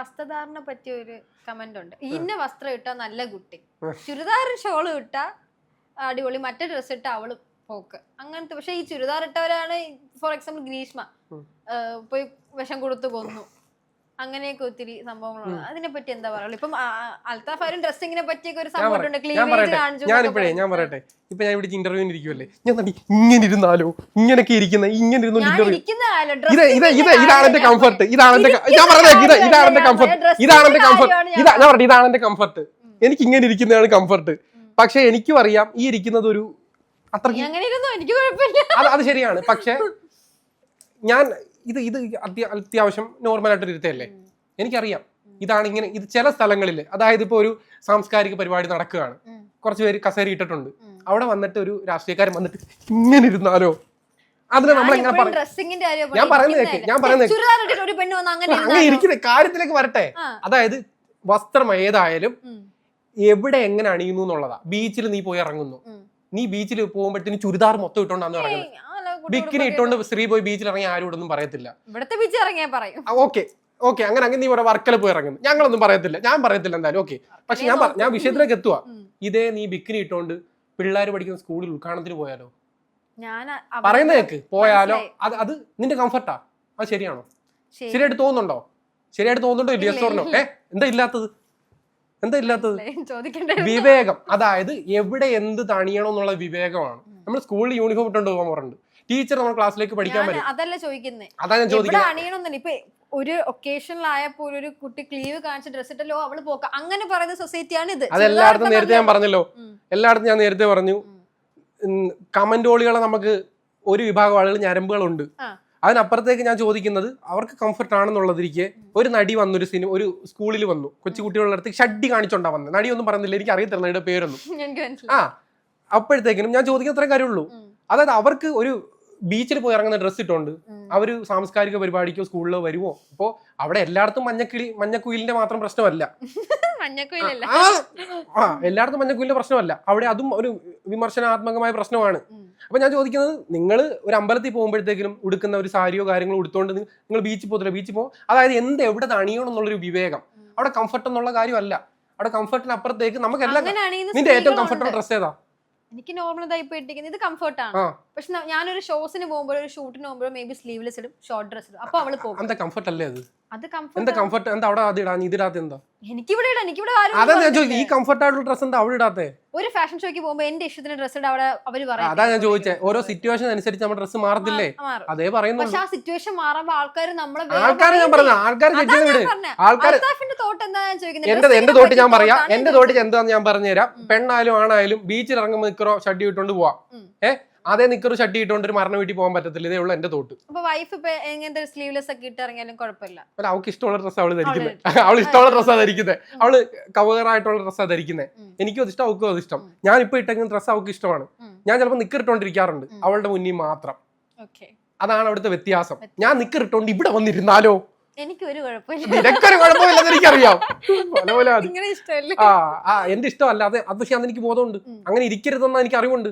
വസ്ത്രധാരണ പറ്റിയ ഒരു കമന്റ് ഉണ്ട്. ഇന്ന വസ്ത്രം ഇട്ട നല്ല കുട്ടി. ചുരിദാർ ഷോൾ ഇട്ടാ അടിപൊളി. മറ്റേ ഡ്രസ്സ് ഇട്ട അവൾ പോക്ക്. അങ്ങനത്തെ പക്ഷെ ഈ ചുരിദാർ ഇട്ടവരാണ് ഫോർ എക്സാമ്പിൾ ഗ്രീഷ്മ. പോയി വിഷം കൊടുത്ത് കൊന്നു. അങ്ങനെയൊക്കെ ഒത്തിരി സംഭവങ്ങളുണ്ട്. അതിനെ പറ്റി എന്താ പറയുക ഇപ്പം അൽത്താഫാരും ഡ്രസ്സിങ്ങിനെ പറ്റിയൊക്കെ ഒരു സംഭവം ക്ലീവേജ് പറയട്ടെ. കാണിച്ചു ഞാൻ ഇപ്പോഴേ ഞാൻ പറയട്ടെ. ഇപ്പൊ ഞാൻ ഇവിടെ ഇന്റർവ്യൂവിന് ഇരിക്കുമല്ലേ ഞാൻ ഇങ്ങനെ ഇരുന്നാലോ? ഇങ്ങനെയൊക്കെ ഇരിക്കുന്ന ഇങ്ങനെ ഇരുന്നു ഇന്റർവ്യൂ ഇത് ഇത് ഇത് ഇതാണ് എന്റെ കംഫർട്ട് ഇതാണെന്റെ ഇതാണ് എന്റെ ഞാൻ പറഞ്ഞേ ഇത് ഇതാണ് എന്റെ കംഫർട്ട് ഇതാണെന്റെ ഇതാണ് എന്റെ കംഫർട്ട് ഇതാ ഞാൻ പറഞ്ഞത് ഇതാണ് എന്റെ കംഫർട്ട് എനിക്ക് ഇങ്ങനെ ഇരിക്കുന്നതാണ് കംഫർട്ട് പക്ഷെ എനിക്കും അറിയാം ഈ ഇരിക്കുന്നത് ഒരു അത്ര അത്രയ്ക്ക് അത് ശരിയാണ്. പക്ഷെ ഞാൻ ഇത് ഇത് അത്യ അത്യാവശ്യം നോർമലായിട്ടൊരു ഇരുത്തയല്ലേ? എനിക്കറിയാം. ഇതാണ് ഇങ്ങനെ ഇത് ചില സ്ഥലങ്ങളിൽ അതായത് ഇപ്പോൾ ഒരു സാംസ്കാരിക പരിപാടി നടക്കുകയാണ്. കുറച്ച് പേര് കസേര ഇട്ടിട്ടുണ്ട്. അവിടെ വന്നിട്ട് ഒരു രാഷ്ട്രീയക്കാരൻ വന്നിട്ട് ഇങ്ങനെ ഇരുന്നാലോ? അതിന് നമ്മൾ എങ്ങനെ പറയും ഞാൻ പറയുന്നത് ഞാൻ പറയുന്നത് അങ്ങനെ ഇരിക്കുന്ന കാര്യത്തിലേക്ക് വരട്ടെ. അതായത് വസ്ത്രം ഏതായാലും എവിടെ എങ്ങനെ അണിയുന്നു എന്നുള്ളതാ. ബീച്ചിൽ നീ പോയി ഇറങ്ങുന്നു. നീ ബീച്ചിൽ പോകുമ്പോഴത്തേന് ചുരിദാർ മൊത്തം ഇട്ടോണ്ടാന്ന് ഇറങ്ങുന്നത് ബിക്കിനി ഇട്ടുകൊണ്ട് ഇട്ടോണ്ട് സ്ത്രീ പോയി ബീച്ചിൽ ഇറങ്ങി ആരും ഇവിടെ ഒന്നും പറയത്തില്ല. ഇവിടത്തെ ബീച്ചിൽ ഇറങ്ങിയാ പറയും. ഓക്കെ ഓക്കെ അങ്ങനെ അങ്ങനെ നീ ഇവിടെ വർക്കല പോയി ഇറങ്ങുന്നു ഞങ്ങളൊന്നും പറയത്തില്ല. ഞാൻ പറയത്തില്ല എന്തായാലും. ഓക്കെ പക്ഷെ ഞാൻ ഞാൻ വിഷയത്തിലേക്ക് എത്തുക ഇതേ നീ ബിക്കിനി ഇട്ടോണ്ട് പിള്ളേർ പഠിക്കുന്ന സ്കൂളിൽ ഉദ്ഘാടനത്തിന് പോയാലോ? ഞാൻ പറയുന്ന കേക്ക്. പോയാലോ? അത് അത് നിന്റെ കംഫർട്ടാ അത് ശരിയാണോ? ശരിയായിട്ട് തോന്നുന്നുണ്ടോ? ശരിയായിട്ട് തോന്നുന്നുണ്ടോ ഇല്ല ഏ എന്താ ഇല്ലാത്തത്? എന്താ ഇല്ലാത്തത്? വിവേകം. അതായത് എവിടെ എന്ത് തണിയണം എന്നുള്ള വിവേകമാണ്. നമ്മൾ സ്കൂളിൽ യൂണിഫോം ഇട്ടുകൊണ്ട് പോകാൻ പറഞ്ഞിട്ടുണ്ട് ടീച്ചർ നമ്മൾ ക്ലാസ്സിലേക്ക് പഠിക്കാൻ പറ്റും അതല്ല ചോദിക്കുന്നേ. അതാ ഞാൻ ചോദിക്കുന്നത് ഇപ്പൊ ഒരു ഒക്കേഷനിലായപ്പോൾ ഒരു കുട്ടി ക്ലീവ് കാണിച്ച് ഡ്രസ് ഇട്ടല്ലോ അവൾ പോക്ക. അങ്ങനെ പറയുന്ന സൊസൈറ്റിയാണ് ഇത് അത് എല്ലായിടത്തും നേരത്തെ ഞാൻ പറഞ്ഞല്ലോ. എല്ലായിടത്തും ഞാൻ നേരത്തെ പറഞ്ഞു. കമന്റോളികളെ നമുക്ക് ഒരു വിഭാഗം ആളുകൾ ഞരമ്പുകളുണ്ട്. അതിനപ്പുറത്തേക്ക് ഞാൻ ചോദിക്കുന്നത് അവർക്ക് കംഫർട്ട് ആണെന്നുള്ളതിരിക്കെ ഒരു നടി വന്നു ഒരു സിനിമ ഒരു സ്കൂളിൽ വന്നു. കൊച്ചു കുട്ടികളുടെ അടുത്ത് ഷഡ്ഡി കാണിച്ചോണ്ടാ വന്നത് നടി ഒന്നും പറഞ്ഞില്ല എനിക്ക് അറിയത്തില്ല നടിയുടെ പേരൊന്നും. ആ അപ്പോഴത്തേക്കിനും ഞാൻ ചോദിക്കുന്ന അത്രയും കാര്യമുള്ളൂ. അതായത് അവർക്ക് ഒരു ബീച്ചിൽ പോയി ഇറങ്ങുന്ന ഡ്രസ്സ് ഇട്ടുണ്ട്. അവർ സാംസ്കാരിക പരിപാടിക്കോ സ്കൂളിലോ വരുമോ അപ്പോ അവിടെ എല്ലായിടത്തും മഞ്ഞക്കിളി മഞ്ഞക്കുയിലിന്റെ മാത്രം പ്രശ്നമല്ല. ആ, എല്ലായിടത്തും മഞ്ഞക്കുയിലിന്റെ പ്രശ്നമല്ല. അവിടെ അതും ഒരു വിമർശനാത്മകമായ പ്രശ്നമാണ്. അപ്പൊ ഞാൻ ചോദിക്കുന്നത് നിങ്ങൾ ഒരു അമ്പലത്തിൽ പോകുമ്പോഴത്തേക്കും ഉടുക്കുന്ന ഒരു സാരിയോ കാര്യങ്ങളോ ഉടുത്തോണ്ട് നിങ്ങൾ ബീച്ചിൽ പോകത്തില്ല ബീച്ചിൽ പോകും അതായത് എന്ത് എവിടെ തണിയണം എന്നുള്ളൊരു വിവേകം. അവിടെ കംഫർട്ട് എന്നുള്ള കാര്യമല്ല. അവിടെ കംഫർട്ടിന് അപ്പുറത്തേക്ക് നമുക്ക് എല്ലാം നിന്റെ ഏറ്റവും കംഫർട്ടബിൾ ഡ്രസ്സ് ഏതാ? എനിക്ക് നോർമൽ ഇതായി പോയിട്ടിരിക്കുന്നത് ഇത് കംഫർട്ടാണ്. പക്ഷെ ഞാനൊരു ഷോസിന് പോകുമ്പോഴും ഒരു ഷൂട്ടിന് പോകുമ്പോഴും മേ ബി സ്ലീവ്ലെസ് ഇടും ഷോർട്ട് ഡ്രസ് ഇടും. അപ്പൊ അവൾ പോകും. കംഫർട്ട് അല്ലേ അത്? എന്താ കംഫർട്ട് എന്താ അവിടെ അത് ഇടാൻ ഇതിടാത്ത എന്താ? എനിക്കിവിടെ ഇടാം എനിക്കിവിടെ ആരും അതാ ഞാൻ ഈ പറഞ്ഞിട്ടില്ല. കംഫർട്ട് ആയിട്ടുള്ള ഡ്രസ് എന്താ അവിടെ ഇടാത്തെ? ഒരു ഫാഷൻ ഷോയ്ക്ക് പോകുമ്പോൾ എന്റെ ഇഷ്ടത്തിന് ഡ്രസ് ഇടാ അവിടെ അവർ ആ, പറയും. അതാ ഞാൻ ഓരോ സിറ്റുവേഷൻ അനുസരിച്ച് നമ്മുടെ ഡ്രസ് മാറത്തില്ലേ? മാറും. അതേ പറയുന്നുള്ളൂ. പക്ഷെ ആ സിറ്റുവേഷൻ മാറുമ്പോൾ ആൾക്കാർ നമ്മളെ വേറെ ആൾക്കാരെ ഞാൻ പറഞ്ഞു. ആൾക്കാർ ആൾക്കാർ ഞാൻ എന്റെ എന്റെ തോട്ട് പറയാം. എന്റെ തോട്ട് എന്താന്ന് ഞാൻ പറഞ്ഞുതരാം. പെണ്ണായാലും ആണായാലും ബീച്ചിൽ ഇറങ്ങുമ്പോൾ നിക്കറോ ഷഡ്ഡി ഇട്ടുകൊണ്ട് പോവാം. ഉം. അതേ നിക്കർ ഷട്ടി ഇട്ടുകൊണ്ട് ഒരു മരണ വീട്ടിൽ പോകാൻ പറ്റത്തില്ല. ഇതേ ഉള്ളൂ എന്റെ തോട്ട്. അപ്പൊ വൈഫ് ഇപ്പൊ എങ്ങനത്തെ സ്ലീവ്ലെസ് ഒക്കെ ഇട്ടിറങ്ങിയാലും കുഴപ്പമില്ല. അല്ല അവൾക്ക് ഇഷ്ടമുള്ള ഡ്രസ്സ് അവൾ ധരിക്കുന്നത് അവൾ ഇഷ്ടമുള്ള ഡ്രസ്സാ ധരിക്കുന്നത് അവൾ കവറായിട്ടുള്ള ഡ്രസ്സാ ധരിക്കുന്നത്. എനിക്കും അത് ഇഷ്ടം അവൾക്കും അത് ഇഷ്ടം. ഞാൻ ഇപ്പൊ ഇട്ടെങ്കിലും ഡ്രസ്സ് അവൾക്ക് ഇഷ്ടമാണ്. ഞാൻ ചിലപ്പോൾ നിക്കർ ഇട്ടോണ്ടിരിക്കാറുണ്ട്. അവളുടെ മുന്നിൽ മാത്രം. അതാണ് അവിടുത്തെ വ്യത്യാസം. ഞാൻ നിക്കർ ഇട്ടോണ്ട് ഇവിടെ വന്നിരുന്നാലോ? എനിക്കൊരു കുഴപ്പമില്ല. നിനക്കൊരു കുഴപ്പമില്ലെന്ന് എനിക്കറിയാം. എന്റെ ഇഷ്ടമല്ല. അത് അത് പക്ഷെ അന്ന് എനിക്ക് ബോധമുണ്ട് അങ്ങനെ ഇരിക്കരുതെന്ന് എനിക്ക് അറിവുണ്ട്.